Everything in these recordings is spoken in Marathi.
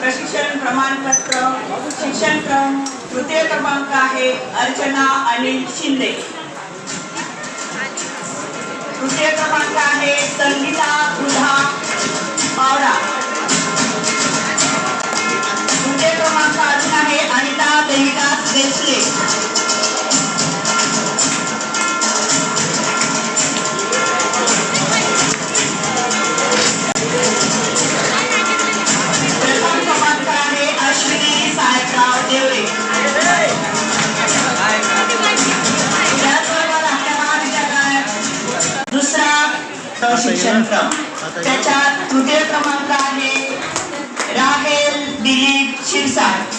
प्रशिक्षण प्रमाणपत्र तृतीय क्रमांक आहे अर्चना अनिल शिंदे. तृतीय क्रमांक आहे संगीता पावरा तृतीय क्रमांक अजून आहे अनिता देविदास देशले प्रथम क्रमांक आहे त्याच्या तृतीय क्रमांक आहे राहेल दिलीप शिरसाट.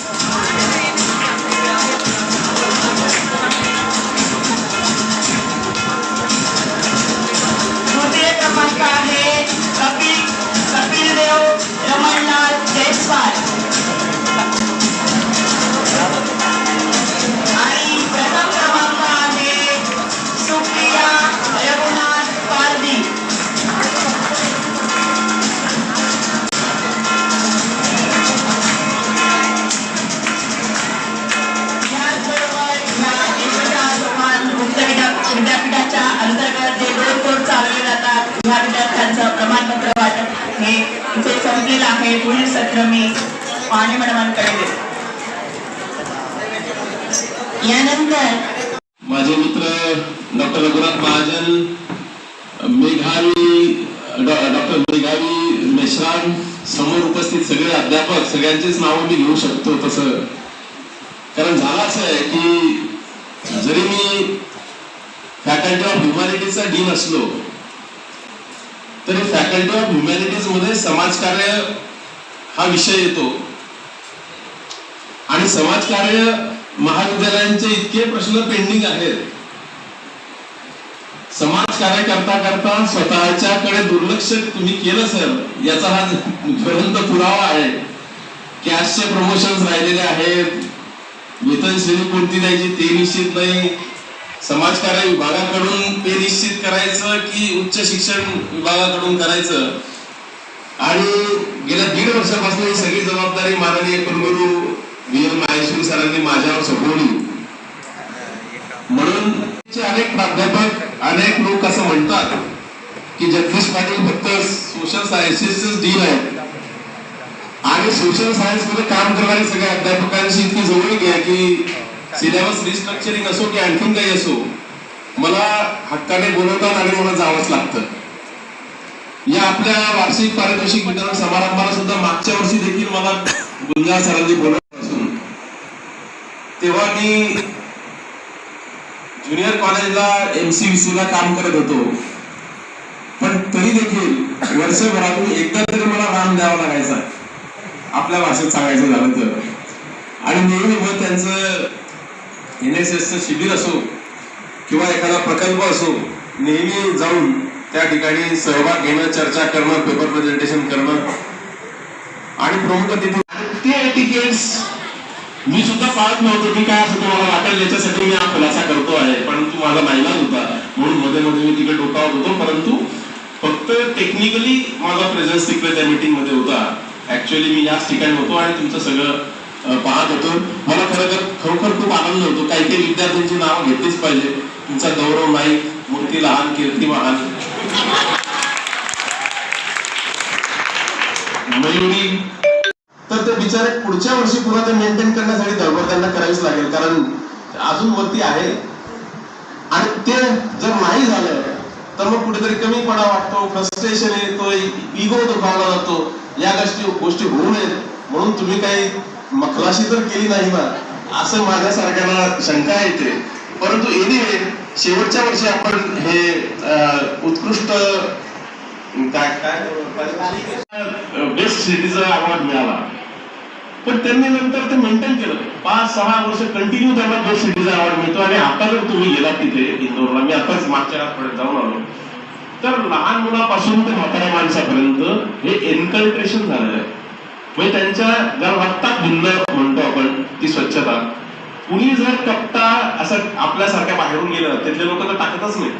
जातात विद्यार्थ्यांचं प्रमाणपत्र वाटप हे इथे संपलेलं आहे. पुढील सत्र मी पाणी मॅडमांकडे देते यानंतर माझे मित्र डॉक्टर रघुनाथ महाजन मेघावी डॉक्टर मेघावी मेश्राम समोर उपस्थित सगळे अध्यापक सगळ्यांचेच नावं मी घेऊ शकतो तसं. कारण झालं असं आहे की जरी मी फॅकल्टी ऑफ ह्युमॅनिटीचा डीन असलो तर फॅकल्टी ऑफ ह्युमॅनिटीजमध्ये समाजकार्य हा विषय येतो. आणि समाजकार्य महाविद्यालयांचे इतके प्रश्न पेंडिंग आहेत. समाज कार्य करता करता स्वतःच्याकडे दुर्लक्ष तुम्ही केलं सर याचा हा ज्वलंत पुरावा आहे. कॅशचे प्रमोशन राहिलेले आहेत. वेतन श्रेणी कोणती द्यायची ते निश्चित नाही. समाजकार्य विभागाकडून ते निश्चित करायचं की उच्च शिक्षण विभागाकडून करायचं? आणि गेल्या दीड वर्षापासून ही सगळी जबाबदारी माननीय कुलगुरू व्ही. एम. माहेश्वरी सरांनी माझ्यावर सोपवली. म्हणून अनेक प्राध्यापक अनेक लोक असं म्हणतात की जगदीश पाटील फक्त सोशल सायन्सेसच डील आहे आणि सोशल सायन्समध्ये काम करणारे सगळ्या अध्यापकांशी इतकी जवळ घ्या की सिलेबस रिस्ट्रक्चरिंग असो की आणखीन काही असो मला हक्काने बोलवतात आणि मला जावंच लागतं. या आपल्या वार्षिक पारितोषिक वितरण समारंभाला सुद्धा मागच्या वर्षी देखील मला गुंजा सरांनी बोलवत असून तेव्हा मी ज्युनियर कॉलेजला एम एमसीबीसी ला काम करत होतो. पण तरी देखील वर्षभरातून एकदा तरी मला राम द्यावा लागायचा. आपल्या भाषेत सांगायचं झालं तर. आणि नेहमी मग त्यांचं एन एस एसचं शिबिर असो किंवा एखादा प्रकल्प असो नेहमी जाऊन त्या ठिकाणी सहभाग घेणं चर्चा करणं पेपर प्रेझेंटेशन करणं. आणि प्रमुख तिथे ते तिकीट्स मी सुद्धा पाहत नव्हतो की काय असं तुम्हाला वाटेल याच्यासाठी मी हा खुलासा करतो आहे. परंतु माझा नाईलाज होता. म्हणून मध्ये मध्ये मी तिकडे डोकावत होतो. परंतु फक्त टेक्निकली माझा प्रेझेन्स तिकडे त्या मीटिंगमध्ये होता. ऍक्च्युअली मी याच ठिकाणी होतो आणि तुमचं सगळं पाहत होतो. मला खरं तर खरोखर खूप आनंद होतो. काही काही विद्यार्थ्यांची नावं घेतलीच पाहिजे. तुमचा गौरव नाईक मूर्ती लहान कीर्ती महान. मयुरी तर ते बिचारे पुढच्या वर्षी पुन्हा ते मेंटेन करण्यासाठी धडपड त्यांना करावीच लागेल. कारण अजून वरती आहे. आणि ते जर नाही झालं तर मग कुठेतरी कमीपणा वाटतो फ्रस्ट्रेशन येतो इगो दुखावला जातो. या गोष्टी गोष्टी होऊ नयेत. म्हणून तुम्ही काही मखलाशी तर केली नाही ना. असं माझ्यासारख्याला शंका येते परंतु एनिवे शेवटच्या वर्षी आपण हे उत्कृष्ट काय काय? बेस्ट सिटीचा अवॉर्ड मिळाला. पण त्यांनी नंतर ते मेंटेन केलं. पाच सहा वर्ष कंटिन्यू त्यांना बेस्ट सिटीचा अवॉर्ड मिळतो. आणि आता जर तुम्ही गेला तिथे इंदोरला मी आताच मागच्या आठवड्यात जाऊन आलो. तर लहान मुलापासून ते म्हाताऱ्या माणसापर्यंत हे एन्कल्ट्रेशन झालेलं आहे. म्हणजे त्यांच्या जर वाटतात भिन्न म्हणतो आपण ती स्वच्छता. कुणी जर कप्ता असं आपल्यासारख्या बाहेरून गेलं तिथले लोक तर टाकतच नाही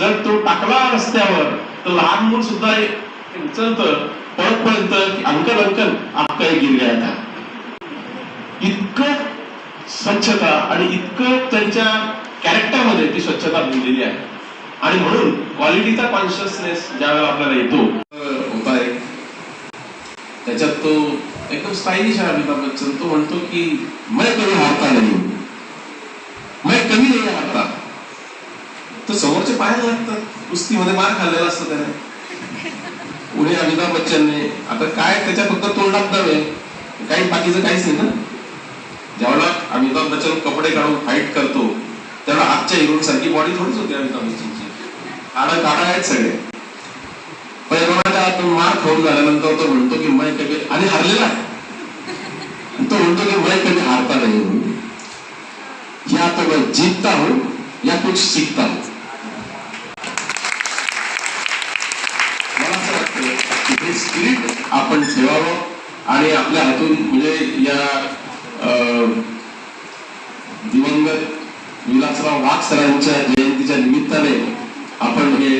जर तो टाकला रस्त्यावर तर लहान मूल सुद्धा उचलत पळत पळत की अंकल अंकल आपका एक गिर गया था इतकं स्वच्छता आणि इतकं त्यांच्या कॅरेक्टरमध्ये ती स्वच्छता भिनलेली आहे. आणि म्हणून क्वालिटीचा कॉन्शियसनेस ज्यावेळेला आपल्याला येतो त्याच्यात तो एकदम स्टायलिश आहे अमिताभ बच्चन. तो म्हणतो की मैं कमी हारता नाही मैं कमी नाही हारता. तर समोरचे पाहायला लागतात. कुस्तीमध्ये मार खाल्लेला असतो त्याने. पुढे अमिताभ बच्चनने आता काय त्याच्या फक्त तोंडात दवे काही बाकीचं काहीच नाही ना. ज्यावेळेला अमिताभ बच्चन कपडे काढून फाईट करतो त्यावेळेला आजच्या हिरोईन सारखी बॉडी थोडीच होती अमिताभ बच्चनची. काढा काढा आहेत सगळे. पैलवानाच्या मार खाऊन झाल्यानंतर तो म्हणतो की मय कधी आणि हरलेला तो म्हणतो की मय कधी हारता नाही म्हणून या तो मैं जीतता हूं या कुछ शिकता हूं. मला असं वाटतं की हे स्पिरिट आपण ठेवावं आणि आपल्या हातून म्हणजे या अं, दिवंगत विलासराव वाघ सरांच्या जयंतीच्या निमित्ताने आपण हे